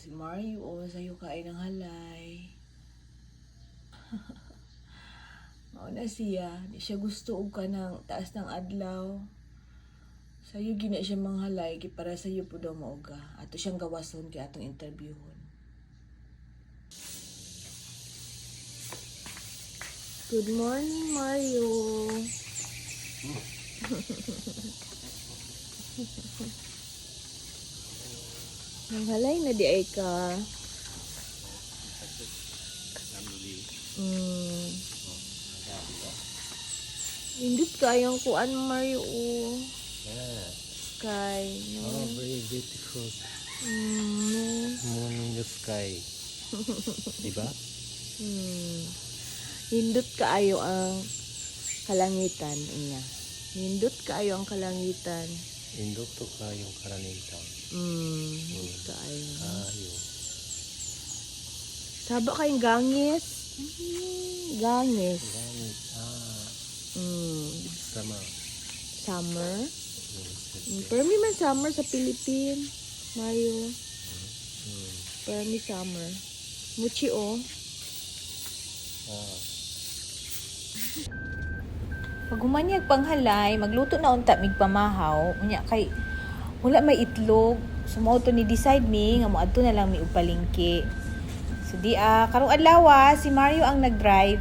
Si Mario, o sa'yo kain ng halay. Mauna siya, di siya gusto og ka ng taas ng adlaw. Sa'yo gina siya manghalay, para sa'yo po daw mauga. Ato siyang gawason kay atong interviewon. Good morning, Mario. Nanghalay na di ay ka. Mm. Indot kayang kuan Mario. oh. Yeah. Sky, no? Oh, very beautiful. Mm. Moon in the sky. diba? Hmm. Hindot kaayo ang kalangitan niya. Hindot kaayo ang kalangitan. Indok to ka yung karanitan. Hmm. Hindot kaayo. Ayo. Saba kayong gangis. Gangis. Gamit. Ah. Sama. Summer. Sete. Pero may man summer sa Philippines. Mario. Pero may summer. Muchi oh. Ah. Pag humanyag panghalay, magluto na unta mig pamahaw, unya kay wala may itlog. Sumo to ni decide mi nga moadto na lang mi og palengke. So di ah karong adlaw ah, si Mario ang nag-drive.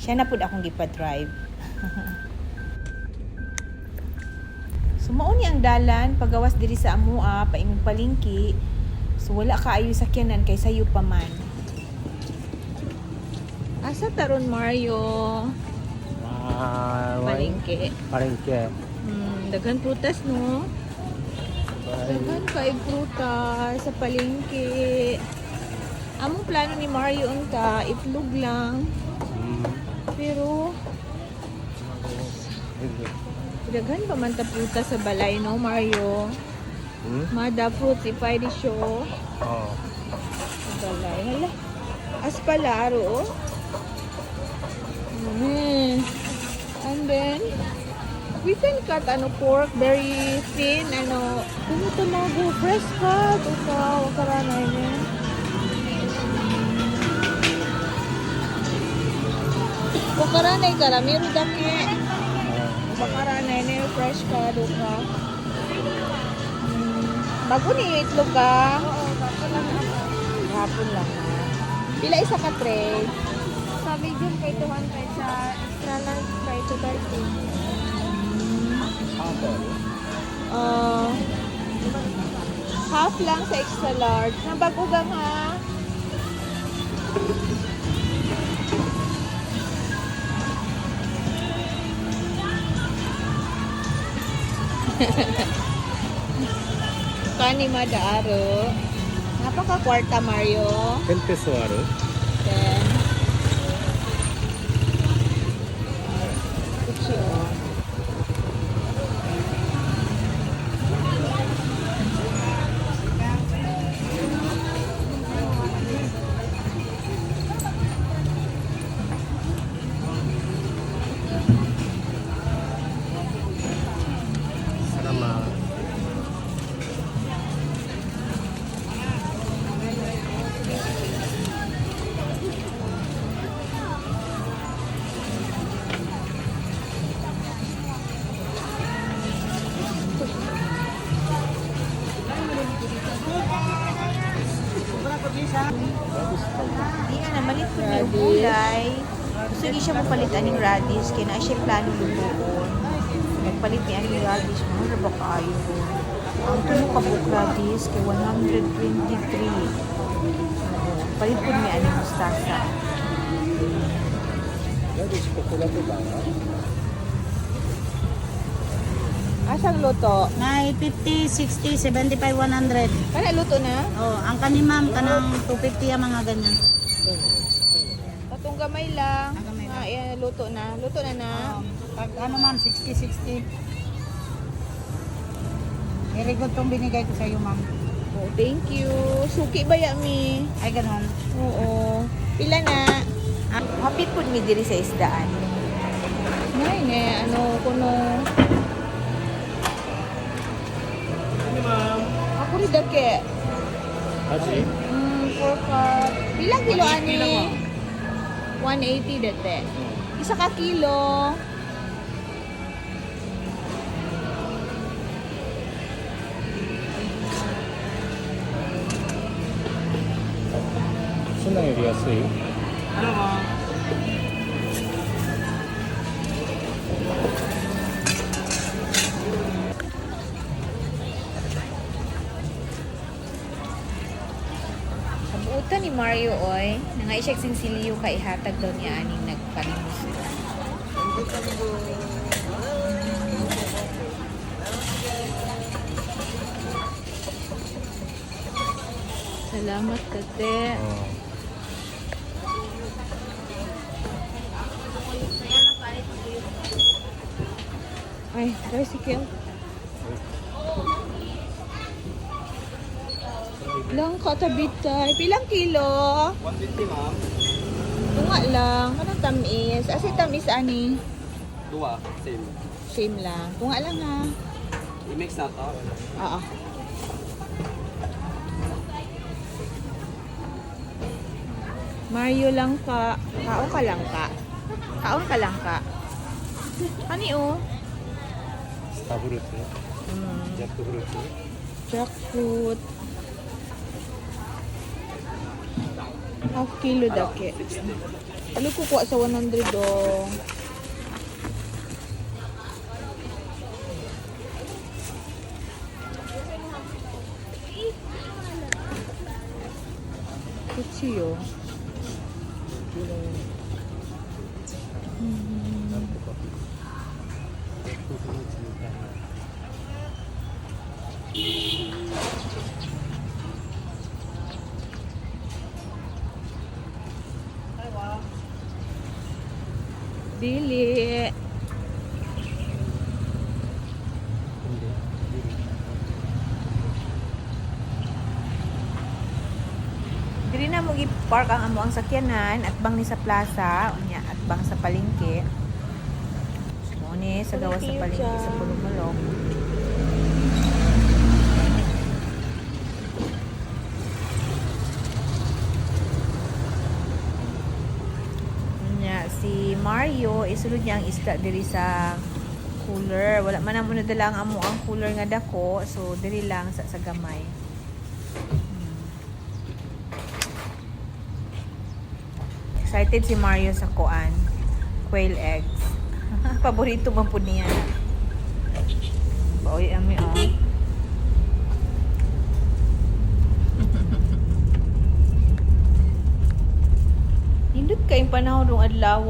Siya na pud akong gipa-drive. Sumao ni ang dalan pagawas diri sa amua paimong palengke. So wala kaayo sakyanan kay sayo pa man. Asa taron Mario? Ah? Palengke. Palengke. Hmm, daghan prutas no. Daghan kay prutas sa palengke. Among plano ni Mario unta itlog lang. Hmm. Pero daghan pa man ta prutas sa balay no Mario. Hmm? Mada fruits ipay di show Oh. sa balay. Hala. Aspalaro oh. Mm. And then we can cut ano pork very thin ano to mga fresh cut o ka wakaranay niya wakaranay ka ra meron daki wakaranay na yung fresh cut o ka Hmm. bago ni itlog ka hapon lang ha pila isa ka tray Sa medium kay 200, sa large kay 230. Uh, half lang sa extra large. Nabagugang ha. Kani madaaro. Napaka kwarta Mario. 10 peso あ Di nga na, malit po niya yung gulay. Gusto di siya mapalitan ng radish, kaya na siya plano lutuon. Nagpalit niya ng radish, mga ba kayo. Ang tulo ka book radish, kay 123. Oo, Palit po niya ang mustasa. Asang luto? May 50, 60, 75, 100. Kana luto na? Oh, ang kani ma'am kanang 250 ang mga ganyan. Tatong gamay lang. Ah, gamay Ah, yan, luto na. Luto na na. Um, pag ano ma'am 60, 60. Very good tong binigay ko sa iyo ma'am. Oh, thank you. Suki ba yami? Ay ganon. Oo. Pila na? Hapit po mi diri sa isdaan. Nay, ne, ano, kuno. Ako rin dake. Aji? Mm, 4 cup. Pilang kilo ani? 180 dete. Isa ka kilo. So na より安い Kabuutan ni Mario oy, nga isyak sinsilyo ka ihatag daw niya aning nagpalimos. Salamat kate. うん Ay, tricycle. Lang, kota bitay. Pilang kilo? 150, ma'am. Tunga lang. Anong tamis? Asa tamis, ani? Dua, same. Same lang. Tunga lang, ha? I-mix na to. Oo. Mario lang ka. Kaon ka lang ka. Kaon ka lang ka. Ani oh? o? Stavrut. Mm. Jackfruit. Jackfruit. Half kilo dake. Ano ko kuha sa 100 dong? Kuchiyo. Dili. Dili na mo i-park ang amo ang sakyanan at bang ni sa plaza, unya at bang sa palengke. Mo ni sa gawa sa palengke sa Pulumulok. Isulod niya ang isda diri sa cooler. Wala man na mo nadala ang amo ang cooler nga dako so diri lang sa, sa gamay. Excited si Mario sa kuan. Quail eggs. Paborito man po niya. Baoy ami oh. Nindot kayong panahon rong adlaw.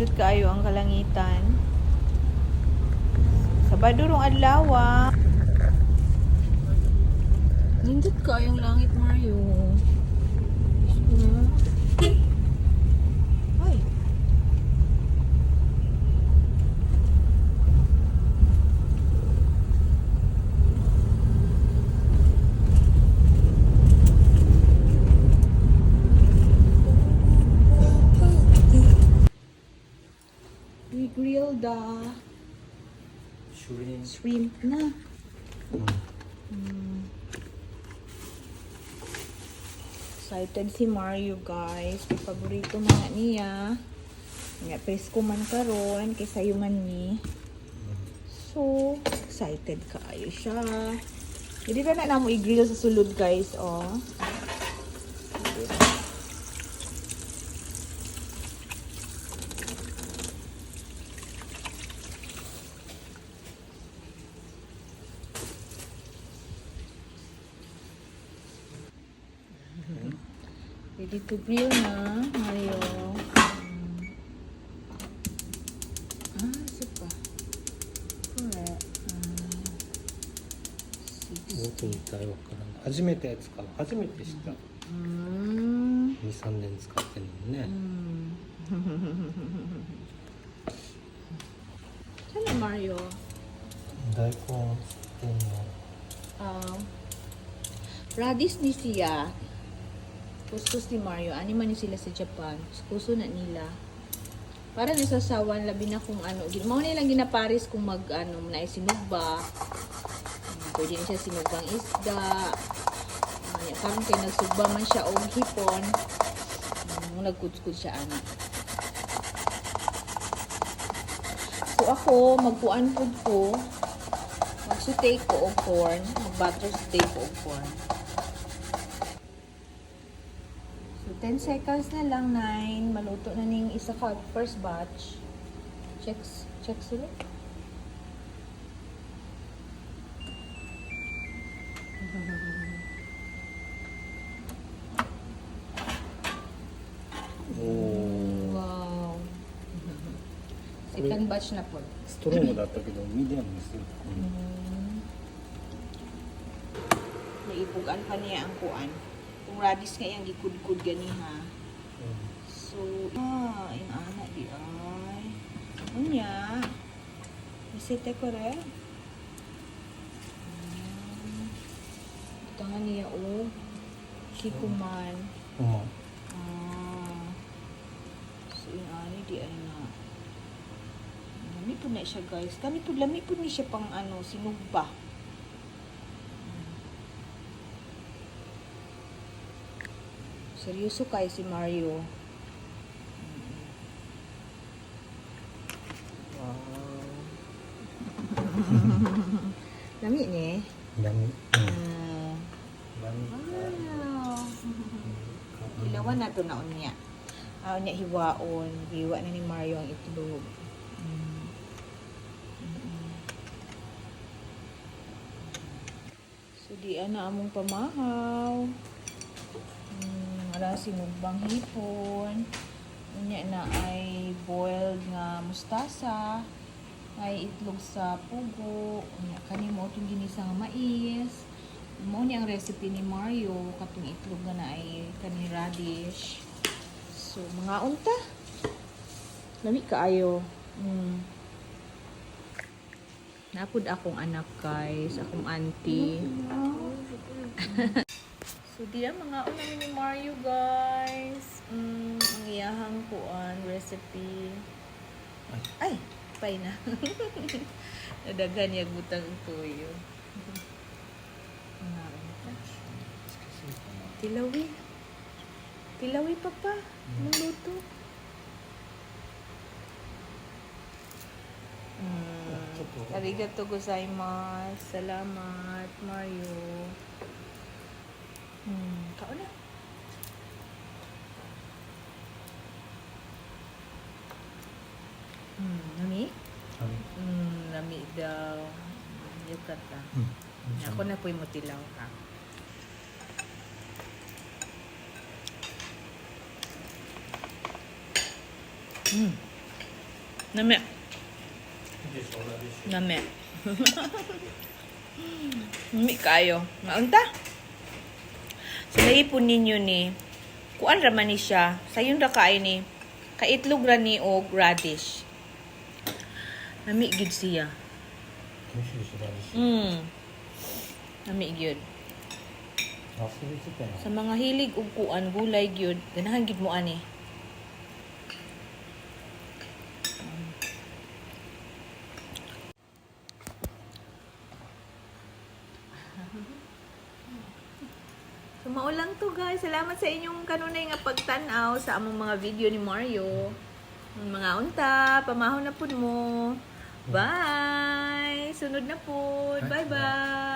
Nindot kayo ang kalangitan. Sabado rong adlaw. ah. Nindot kayong langit Mario. Na. うん Mm. Excited si Mario guys. Kay paborito mga niya. Nga presko man karon kay sayo man ni. So, excited kaayo siya. Hindi ka na namo i-grill sa sulod guys, oh. リクビューなあるよ。似たよからん。初めて使う。初めて知った。23年使ってるのね。うん。マリオ。大根作ってんの。ああラディスニシア。Kuskus ni Mario. Ani man ni sila sa Japan. Kuso na nila. Para nasasawan labi na kung ano. Mao nilang ginaparis kung mag ano na isinugba. Pwede na siya sinugang isda. Anya karon kay nagsugba man siya og hipon. Um, nagkutskud siya ana. So ako magkuan pud ko. Magsutay ko og corn, mag-butter steak ko og corn. So 10 seconds na lang, 9. Maluto na ning isa ka first batch. Checks, check sila.おー Wow. Second batch na po. ストロングだったけどミディアムにする、 Naipugan pa niya ang kuan. Kung radish nga yung gikudkud gani ha. So, ah, yung ana di ay. Unya. Isite ko re. Tangan niya o. Kikuman. うま Ah. So, yung ani di ay na. Lami po na siya guys. Kami po, lami po ni siya pang ano, sinugba. Seryoso kay si Mario. Wow. Lami ni. Lami. Uh, Lami. Wow. Ilawan na to naon niya. Uh, ah, niya hiwaon. Hiwa na ni Mario ang itlog. Mm. Mm. So, di ana among pamahaw. Wala sinugbang hipon. Unya na ay boiled nga mustasa. Ay itlog sa pugo. Unya kani mo itong ginisa nga mais. Mo ni ang recipe ni Mario katong itlog nga na ay kani radish. So mga unta. Lami kaayo. Mm. Napud akong anak guys, akong auntie. so di ang mga una ni Mario guys. Mm, ang iyahang kuan recipe. Ay, pay na. Nadagan niya butang ang tuyo. Unta. Tilawi. Tilawi pa pa. Magluto. Mm. Arigato gozaimasu. Salamat, Mario. Hmm, kao na. Hmm, nami? Nami. Hmm, nami daw. Yukat na. Hmm. Ako na po'y mutilaw ka. Hmm. Nami. Nami. Nami kayo. Maunta. Maunta. So, naipon ninyo ni, kuan raman ni siya, sayon ra kaay ni, kaitlog ra ni og radish. Nami gid siya. Mm. Nami gyud. Sa mga hilig ug kuan gulay gyud, ganahan gid mo ani. To guys. Salamat sa inyong kanunay nga pagtan-aw sa among mga video ni Mario. Mga unta, pamahon na pud mo. Bye! Sunod na po. Bye-bye!